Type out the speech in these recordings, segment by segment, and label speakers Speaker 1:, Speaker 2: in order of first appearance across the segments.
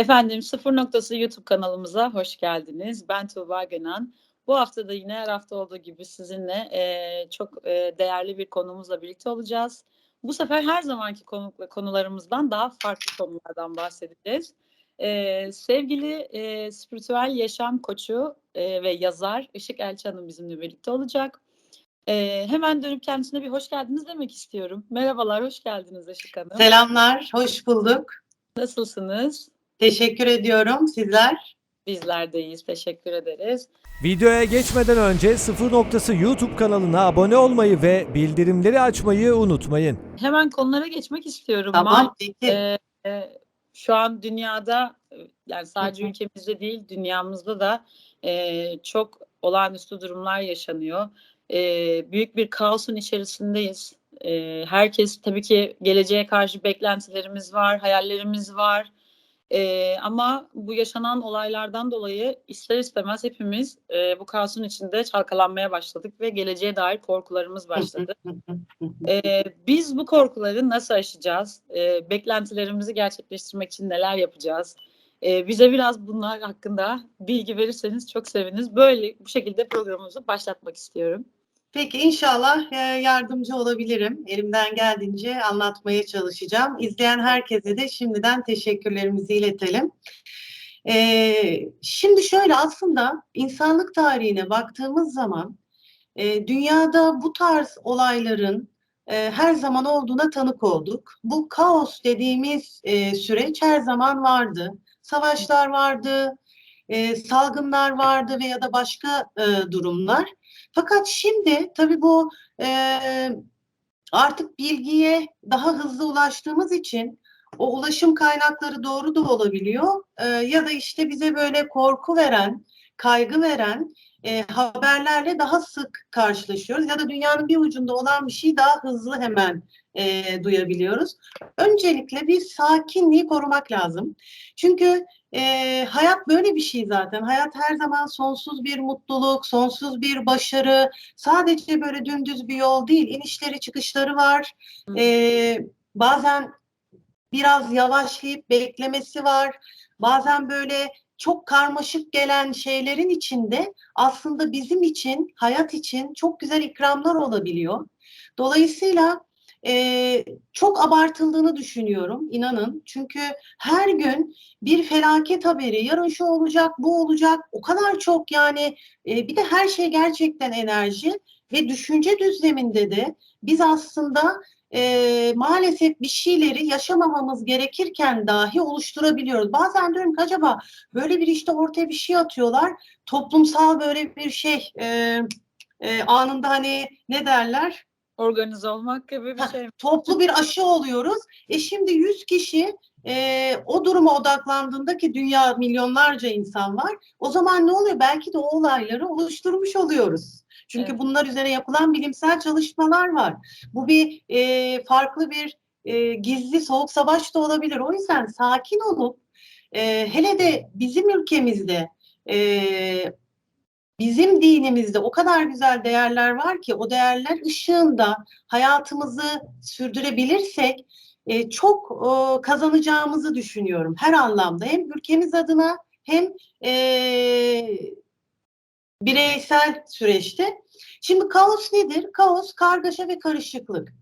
Speaker 1: Efendim Sıfır Noktası YouTube kanalımıza hoş geldiniz. Ben Tuğba Gönen. Bu hafta da yine her hafta olduğu gibi sizinle e, çok e, değerli bir konumuzla birlikte olacağız. Bu sefer her zamanki konukla konularımızdan daha farklı konulardan bahsedeceğiz. E, sevgili e, spiritüel yaşam koçu e, ve yazar Işık Elçi Hanım bizimle birlikte olacak. E, hemen dönüp kendisine bir hoş geldiniz demek istiyorum. Merhabalar, hoş geldiniz Işık Hanım.
Speaker 2: Selamlar, hoş bulduk.
Speaker 1: Nasılsınız?
Speaker 2: Teşekkür ediyorum. Sizler?
Speaker 1: Bizler de iyiyiz. Teşekkür ederiz.
Speaker 3: Videoya geçmeden önce Sıfır Noktası YouTube kanalına abone olmayı ve bildirimleri açmayı unutmayın.
Speaker 1: Hemen konulara geçmek istiyorum.
Speaker 2: Tamam, peki.
Speaker 1: e, e, şu an dünyada yani sadece ülkemizde değil dünyamızda da e, çok olağanüstü durumlar yaşanıyor. E, büyük bir kaosun içerisindeyiz. E, herkes tabii ki geleceğe karşı beklentilerimiz var, hayallerimiz var. E, ama bu yaşanan olaylardan dolayı ister istemez hepimiz e, bu kaosun içinde çalkalanmaya başladık ve geleceğe dair korkularımız başladı. Ee, biz bu korkuları nasıl aşacağız? Ee, beklentilerimizi gerçekleştirmek için neler yapacağız? Ee, bize biraz bunlar hakkında bilgi verirseniz çok seviniriz. Böyle bu şekilde programımızı başlatmak istiyorum.
Speaker 2: Peki inşallah e, yardımcı olabilirim. Elimden geldiğince anlatmaya çalışacağım. İzleyen herkese de şimdiden teşekkürlerimizi iletelim. Ee, şimdi şöyle aslında insanlık tarihine baktığımız zaman e, dünyada bu tarz olayların e, her zaman olduğuna tanık olduk. Bu kaos dediğimiz e, süreç her zaman vardı. Savaşlar vardı, e, salgınlar vardı veya da başka e, durumlar. Fakat şimdi tabii bu e, artık bilgiye daha hızlı ulaştığımız için o ulaşım kaynakları doğru da olabiliyor. E, ya da işte bize böyle korku veren, kaygı veren e, haberlerle daha sık karşılaşıyoruz ya da dünyanın bir ucunda olan bir şeyi daha hızlı hemen e, duyabiliyoruz. Öncelikle bir sakinliği korumak lazım. Çünkü e, hayat böyle bir şey zaten. Hayat her zaman sonsuz bir mutluluk, sonsuz bir başarı. Sadece böyle dümdüz bir yol değil. İnişleri çıkışları var. E, bazen biraz yavaşlayıp beklemesi var. Bazen böyle çok karmaşık gelen şeylerin içinde aslında bizim için, hayat için çok güzel ikramlar olabiliyor. Dolayısıyla e, çok abartıldığını düşünüyorum, inanın. Çünkü her gün bir felaket haberi, yarın şu olacak, bu olacak, o kadar çok yani e, bir de her şey gerçekten enerji ve düşünce düzleminde de biz aslında e, maalesef bir şeyleri yaşamamamız gerekirken dahi oluşturabiliyoruz. Bazen diyorum ki acaba böyle bir işte ortaya bir şey atıyorlar, toplumsal böyle bir şey e, e, anında hani ne derler?
Speaker 1: Organize olmak gibi bir şey.
Speaker 2: toplu bir aşı oluyoruz. E şimdi 100 kişi e, o duruma odaklandığında ki dünya milyonlarca insan var. O zaman ne oluyor? Belki de o olayları oluşturmuş oluyoruz. Çünkü
Speaker 1: Evet.
Speaker 2: bunlar üzerine yapılan bilimsel çalışmalar var. Bu bir e, farklı bir e, gizli soğuk savaş da olabilir. O yüzden sakin olup e, hele de bizim ülkemizde e, bizim dinimizde o kadar güzel değerler var ki o değerler ışığında hayatımızı sürdürebilirsek e, çok e, kazanacağımızı düşünüyorum her anlamda. Hem ülkemiz adına hem e, bireysel süreçte. Şimdi kaos nedir? Kaos kargaşa ve karışıklık.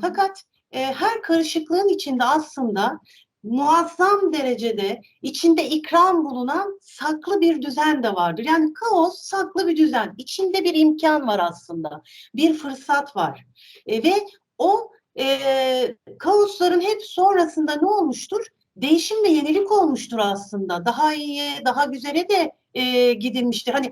Speaker 2: Fakat e, her karışıklığın içinde aslında muazzam derecede içinde ikram bulunan saklı bir düzen de vardır. Yani kaos saklı bir düzen. İçinde bir imkan var aslında. Bir fırsat var. E, ve o e, kaosların hep sonrasında ne olmuştur? Değişim ve yenilik olmuştur aslında. Daha iyiye, daha güzele de e, gidilmiştir. Hani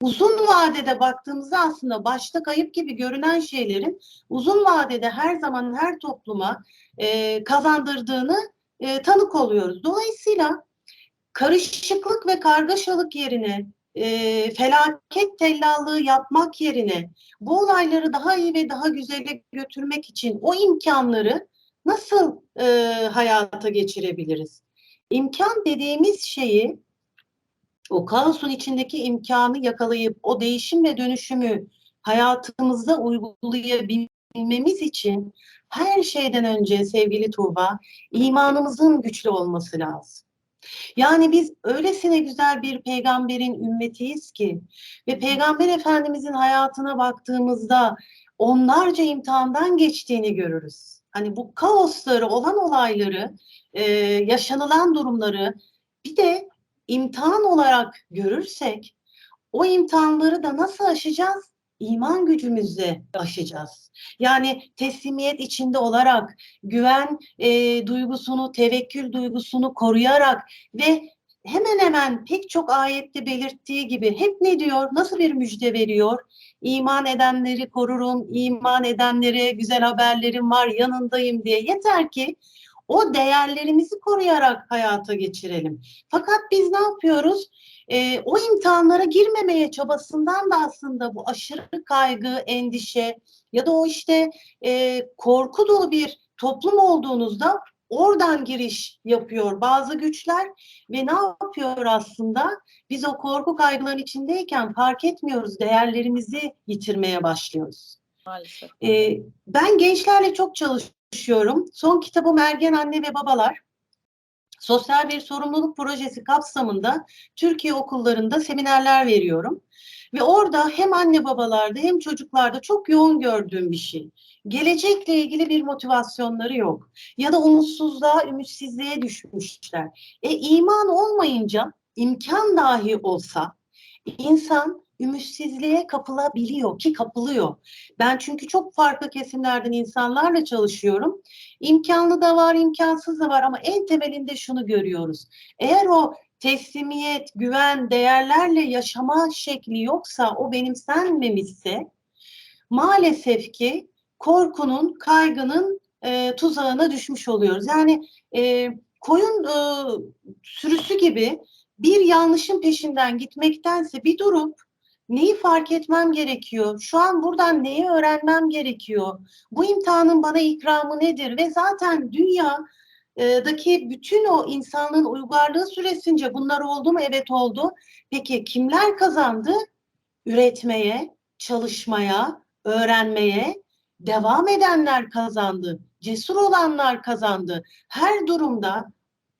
Speaker 2: uzun vadede baktığımızda aslında başta kayıp gibi görünen şeylerin uzun vadede her zaman her topluma e, kazandırdığını e, tanık oluyoruz. Dolayısıyla karışıklık ve kargaşalık yerine e, felaket tellallığı yapmak yerine bu olayları daha iyi ve daha güzele götürmek için o imkanları nasıl e, hayata geçirebiliriz? İmkan dediğimiz şeyi o kaosun içindeki imkanı yakalayıp o değişim ve dönüşümü hayatımızda uygulayabilmemiz için her şeyden önce sevgili Tuğba imanımızın güçlü olması lazım. Yani biz öylesine güzel bir peygamberin ümmetiyiz ki ve peygamber efendimizin hayatına baktığımızda onlarca imtihandan geçtiğini görürüz. Hani bu kaosları, olan olayları, e, yaşanılan durumları bir de imtihan olarak görürsek o imtihanları da nasıl aşacağız? İman gücümüzle aşacağız. Yani teslimiyet içinde olarak, güven e, duygusunu, tevekkül duygusunu koruyarak ve hemen hemen pek çok ayette belirttiği gibi hep ne diyor, nasıl bir müjde veriyor? İman edenleri korurum, iman edenlere güzel haberlerim var, yanındayım diye. Yeter ki o değerlerimizi koruyarak hayata geçirelim. Fakat biz ne yapıyoruz? Ee, o imtihanlara girmemeye çabasından da aslında bu aşırı kaygı, endişe ya da o işte e, korku dolu bir toplum olduğunuzda oradan giriş yapıyor bazı güçler ve ne yapıyor aslında? Biz o korku kaygıların içindeyken fark etmiyoruz, değerlerimizi yitirmeye başlıyoruz.
Speaker 1: Maalesef.
Speaker 2: Ee, ben gençlerle çok çalışıyorum. Son kitabım Ergen Anne ve Babalar. Sosyal bir sorumluluk projesi kapsamında Türkiye okullarında seminerler veriyorum. Ve orada hem anne babalarda hem çocuklarda çok yoğun gördüğüm bir şey. Gelecekle ilgili bir motivasyonları yok. Ya da umutsuzluğa, ümitsizliğe düşmüşler. E iman olmayınca imkan dahi olsa insan ümitsizliğe kapılabiliyor ki kapılıyor. Ben çünkü çok farklı kesimlerden insanlarla çalışıyorum. İmkanlı da var, imkansız da var ama en temelinde şunu görüyoruz. Eğer o teslimiyet, güven, değerlerle yaşama şekli yoksa, o benimsenmemişse maalesef ki korkunun, kaygının e, tuzağına düşmüş oluyoruz. Yani e, koyun e, sürüsü gibi bir yanlışın peşinden gitmektense bir durup neyi fark etmem gerekiyor? Şu an buradan neyi öğrenmem gerekiyor? Bu imtihanın bana ikramı nedir? Ve zaten dünyadaki bütün o insanlığın uygarlığı süresince bunlar oldu mu? Evet oldu. Peki kimler kazandı? Üretmeye, çalışmaya, öğrenmeye devam edenler kazandı. Cesur olanlar kazandı. Her durumda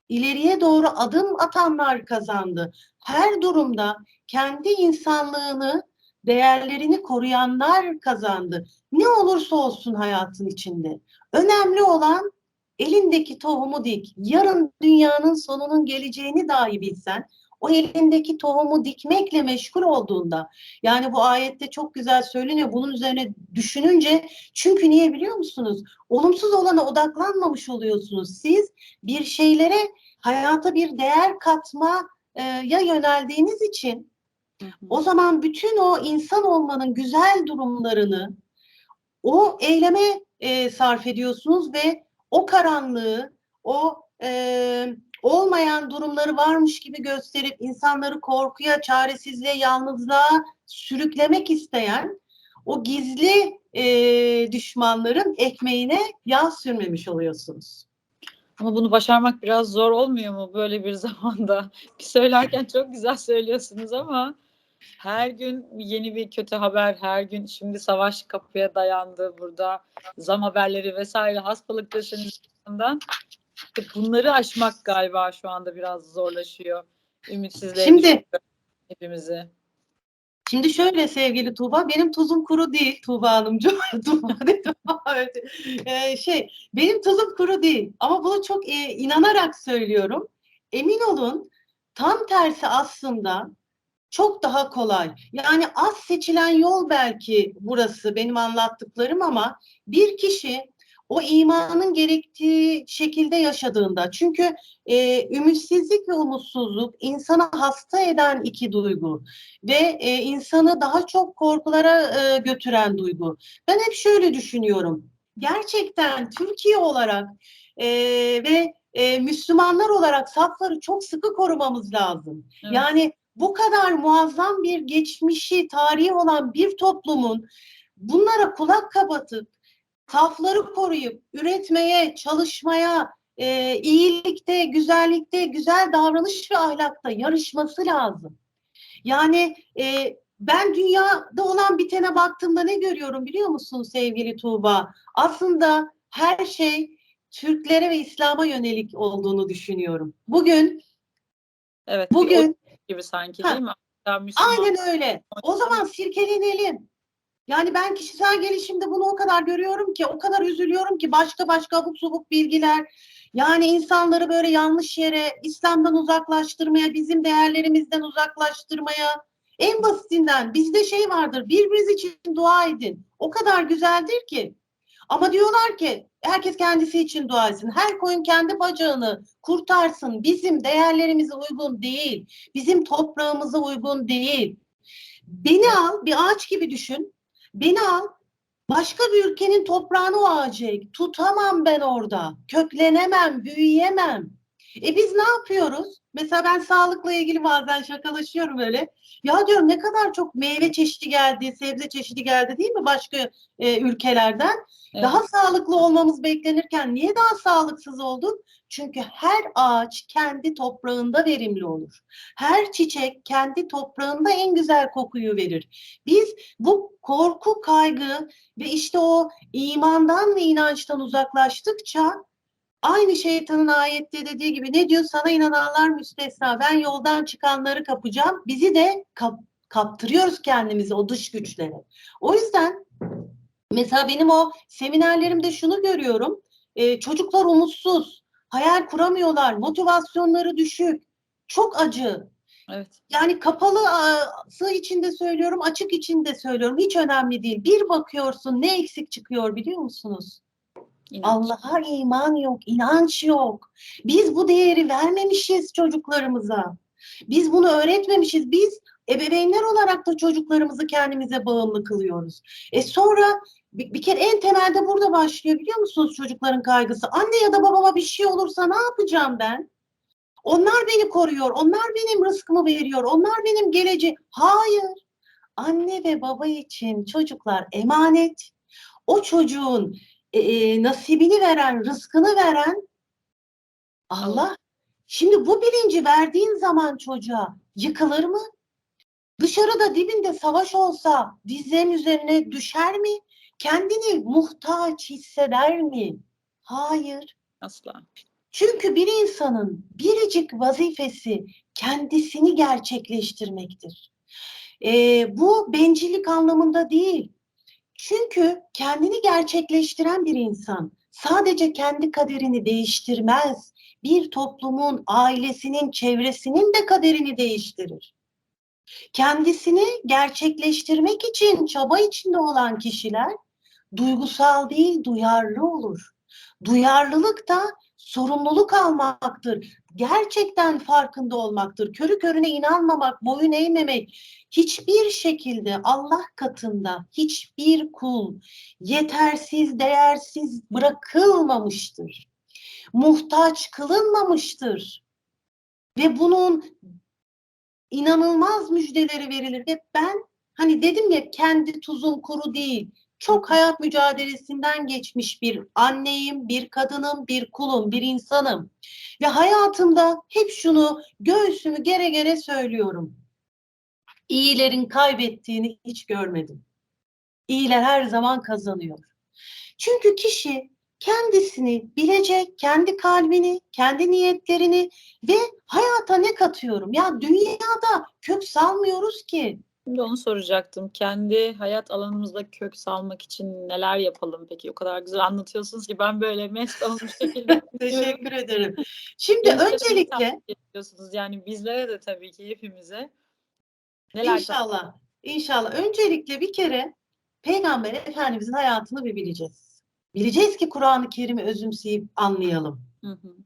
Speaker 2: ileriye doğru adım atanlar kazandı. Her durumda kendi insanlığını, değerlerini koruyanlar kazandı. Ne olursa olsun hayatın içinde. Önemli olan elindeki tohumu dik. Yarın dünyanın sonunun geleceğini dahi bilsen, o elindeki tohumu dikmekle meşgul olduğunda, yani bu ayette çok güzel söyleniyor, bunun üzerine düşününce, çünkü niye biliyor musunuz? Olumsuz olana odaklanmamış oluyorsunuz. Siz bir şeylere, hayata bir değer katma e, ya yöneldiğiniz için o zaman bütün o insan olmanın güzel durumlarını o eyleme e, sarf ediyorsunuz ve o karanlığı, o e, olmayan durumları varmış gibi gösterip insanları korkuya, çaresizliğe, yalnızlığa sürüklemek isteyen o gizli e, düşmanların ekmeğine yağ sürmemiş oluyorsunuz.
Speaker 1: Ama bunu başarmak biraz zor olmuyor mu böyle bir zamanda? Bir söylerken çok güzel söylüyorsunuz ama her gün yeni bir kötü haber, her gün şimdi savaş kapıya dayandı burada. Zam haberleri vesaire hastalık döşemelerinden. İşte bunları aşmak galiba şu anda biraz zorlaşıyor. Ümitsizliğe
Speaker 2: Şimdi-
Speaker 1: hepimizi.
Speaker 2: Şimdi şöyle sevgili Tuğba, benim tuzum kuru değil Tuğba Hanımcığım. Tuğba, evet. Ee, şey, benim tuzum kuru değil ama bunu çok e, inanarak söylüyorum. Emin olun tam tersi aslında çok daha kolay. Yani az seçilen yol belki burası benim anlattıklarım ama bir kişi o imanın gerektiği şekilde yaşadığında çünkü e, ümitsizlik ve umutsuzluk insanı hasta eden iki duygu ve e, insanı daha çok korkulara e, götüren duygu. Ben hep şöyle düşünüyorum. Gerçekten Türkiye olarak e, ve e, Müslümanlar olarak safları çok sıkı korumamız lazım.
Speaker 1: Evet.
Speaker 2: Yani bu kadar muazzam bir geçmişi, tarihi olan bir toplumun bunlara kulak kapatıp safları koruyup üretmeye, çalışmaya, e, iyilikte, güzellikte, güzel davranış ve ahlakta yarışması lazım. Yani e, ben dünyada olan bitene baktığımda ne görüyorum biliyor musun sevgili Tuğba? Aslında her şey Türklere ve İslam'a yönelik olduğunu düşünüyorum. Bugün
Speaker 1: Evet.
Speaker 2: Bugün
Speaker 1: gibi sanki
Speaker 2: Ha,
Speaker 1: değil mi? Müslüman
Speaker 2: aynen öyle. O zaman sirkelenelim. Yani ben kişisel gelişimde bunu o kadar görüyorum ki, o kadar üzülüyorum ki başka başka abuk subuk bilgiler. Yani insanları böyle yanlış yere, İslam'dan uzaklaştırmaya, bizim değerlerimizden uzaklaştırmaya. En basitinden bizde şey vardır, birbiriniz için dua edin. O kadar güzeldir ki. Ama diyorlar ki herkes kendisi için dua etsin. Her koyun kendi bacağını kurtarsın. Bizim değerlerimize uygun değil. Bizim toprağımıza uygun değil. Beni al, bir ağaç gibi düşün. Beni al, başka bir ülkenin toprağını o ağacı ek. Tutamam ben orada. Köklenemem, büyüyemem. E biz ne yapıyoruz? Mesela ben sağlıkla ilgili bazen şakalaşıyorum öyle. Ya diyorum ne kadar çok meyve çeşidi geldi, sebze çeşidi geldi değil mi başka e, ülkelerden?
Speaker 1: Evet.
Speaker 2: Daha sağlıklı olmamız beklenirken niye daha sağlıksız olduk? Çünkü her ağaç kendi toprağında verimli olur. Her çiçek kendi toprağında en güzel kokuyu verir. Biz bu korku, kaygı ve işte o imandan ve inançtan uzaklaştıkça aynı şeytanın ayette dediği gibi ne diyor? Sana inananlar müstesna. Ben yoldan çıkanları kapacağım. Bizi de kap- kaptırıyoruz kendimizi o dış güçlere. O yüzden Mesela benim o seminerlerimde şunu görüyorum. Ee, çocuklar umutsuz, hayal kuramıyorlar, motivasyonları düşük, çok acı.
Speaker 1: Evet.
Speaker 2: Yani kapalı sı içinde söylüyorum, açık içinde söylüyorum. Hiç önemli değil. Bir bakıyorsun ne eksik çıkıyor biliyor musunuz?
Speaker 1: İnanç.
Speaker 2: Allah'a iman yok, inanç yok. Biz bu değeri vermemişiz çocuklarımıza. Biz bunu öğretmemişiz. Biz ebeveynler olarak da çocuklarımızı kendimize bağımlı kılıyoruz. E sonra bir, bir kere en temelde burada başlıyor biliyor musunuz çocukların kaygısı? Anne ya da babama bir şey olursa ne yapacağım ben? Onlar beni koruyor, onlar benim rızkımı veriyor, onlar benim geleceğim. Hayır. Anne ve baba için çocuklar emanet. O çocuğun e, e, nasibini veren, rızkını veren Allah. Şimdi bu bilinci verdiğin zaman çocuğa yıkılır mı? Dışarıda dibinde savaş olsa dizlerin üzerine düşer mi? Kendini muhtaç hisseder mi? Hayır.
Speaker 1: Asla.
Speaker 2: Çünkü bir insanın biricik vazifesi kendisini gerçekleştirmektir. Ee, bu bencillik anlamında değil. Çünkü kendini gerçekleştiren bir insan sadece kendi kaderini değiştirmez. Bir toplumun, ailesinin, çevresinin de kaderini değiştirir. Kendisini gerçekleştirmek için çaba içinde olan kişiler duygusal değil, duyarlı olur. Duyarlılık da sorumluluk almaktır. Gerçekten farkında olmaktır. Körü körüne inanmamak, boyun eğmemek. Hiçbir şekilde Allah katında hiçbir kul yetersiz, değersiz bırakılmamıştır. Muhtaç kılınmamıştır. Ve bunun inanılmaz müjdeleri verilir. Ve ben hani dedim ya kendi tuzum kuru değil çok hayat mücadelesinden geçmiş bir anneyim, bir kadınım, bir kulum, bir insanım. Ve hayatımda hep şunu göğsümü gere gere söylüyorum. İyilerin kaybettiğini hiç görmedim. İyiler her zaman kazanıyor. Çünkü kişi kendisini bilecek, kendi kalbini, kendi niyetlerini ve hayata ne katıyorum? Ya dünyada kök salmıyoruz ki.
Speaker 1: Şimdi onu soracaktım. Kendi hayat alanımızda kök salmak için neler yapalım peki? O kadar güzel anlatıyorsunuz ki ben böyle mest olmuş şekilde
Speaker 2: Teşekkür ederim. Şimdi
Speaker 1: Gençlere
Speaker 2: öncelikle
Speaker 1: tavsiye ediyorsunuz. Yani bizlere de tabii ki hepimize. Neler
Speaker 2: İnşallah. İnşallah. Öncelikle bir kere Peygamber Efendimizin hayatını bir bileceğiz. Bileceğiz ki Kur'an-ı Kerim'i özümseyip anlayalım.
Speaker 1: Hı hı.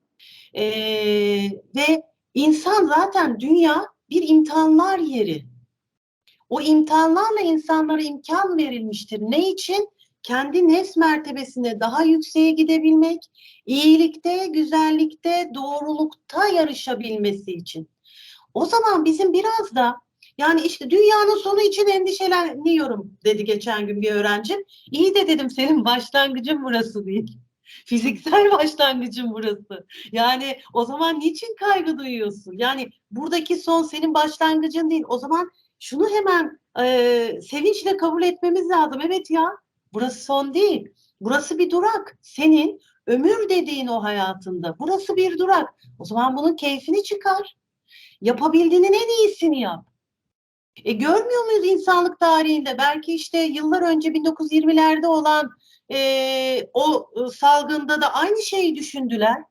Speaker 2: Ee, ve insan zaten dünya bir imtihanlar yeri. O imtihanlarla insanlara imkan verilmiştir. Ne için? Kendi nefs mertebesine daha yükseğe gidebilmek, iyilikte, güzellikte, doğrulukta yarışabilmesi için. O zaman bizim biraz da yani işte dünyanın sonu için endişeleniyorum dedi geçen gün bir öğrencim. İyi de dedim senin başlangıcın burası değil. Fiziksel başlangıcın burası. Yani o zaman niçin kaygı duyuyorsun? Yani buradaki son senin başlangıcın değil. O zaman şunu hemen e, sevinçle kabul etmemiz lazım. Evet ya burası son değil. Burası bir durak. Senin ömür dediğin o hayatında. Burası bir durak. O zaman bunun keyfini çıkar. Yapabildiğinin en iyisini yap. E görmüyor muyuz insanlık tarihinde? Belki işte yıllar önce 1920'lerde olan e, o e, salgında da aynı şeyi düşündüler.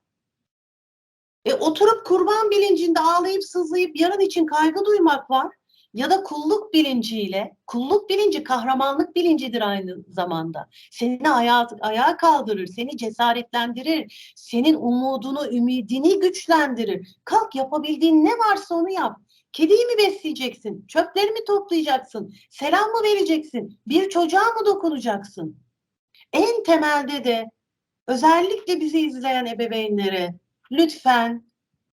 Speaker 2: E, oturup kurban bilincinde ağlayıp sızlayıp yarın için kaygı duymak var. Ya da kulluk bilinciyle, kulluk bilinci kahramanlık bilincidir aynı zamanda. Seni ayağa, ayağa kaldırır, seni cesaretlendirir, senin umudunu, ümidini güçlendirir. Kalk yapabildiğin ne varsa onu yap. Kediyi mi besleyeceksin? Çöpleri mi toplayacaksın? Selam mı vereceksin? Bir çocuğa mı dokunacaksın? En temelde de özellikle bizi izleyen ebeveynlere lütfen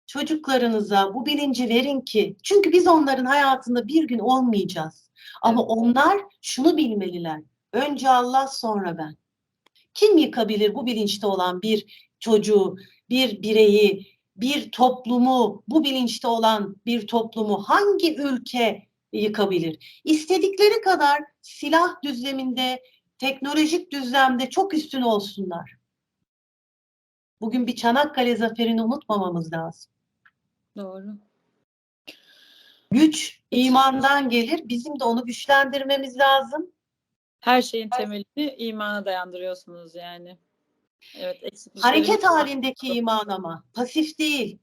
Speaker 2: çocuklarınıza bu bilinci verin ki çünkü biz onların hayatında bir gün olmayacağız. Ama onlar şunu bilmeliler. Önce Allah sonra ben. Kim yıkabilir bu bilinçte olan bir çocuğu, bir bireyi, bir toplumu, bu bilinçte olan bir toplumu hangi ülke yıkabilir? İstedikleri kadar silah düzleminde, teknolojik düzlemde çok üstün olsunlar. Bugün bir Çanakkale zaferini unutmamamız lazım.
Speaker 1: Doğru.
Speaker 2: Güç imandan gelir. Bizim de onu güçlendirmemiz lazım.
Speaker 1: Her şeyin temelini imana dayandırıyorsunuz yani. Evet, eksik bir
Speaker 2: Hareket halindeki iman ama pasif değil.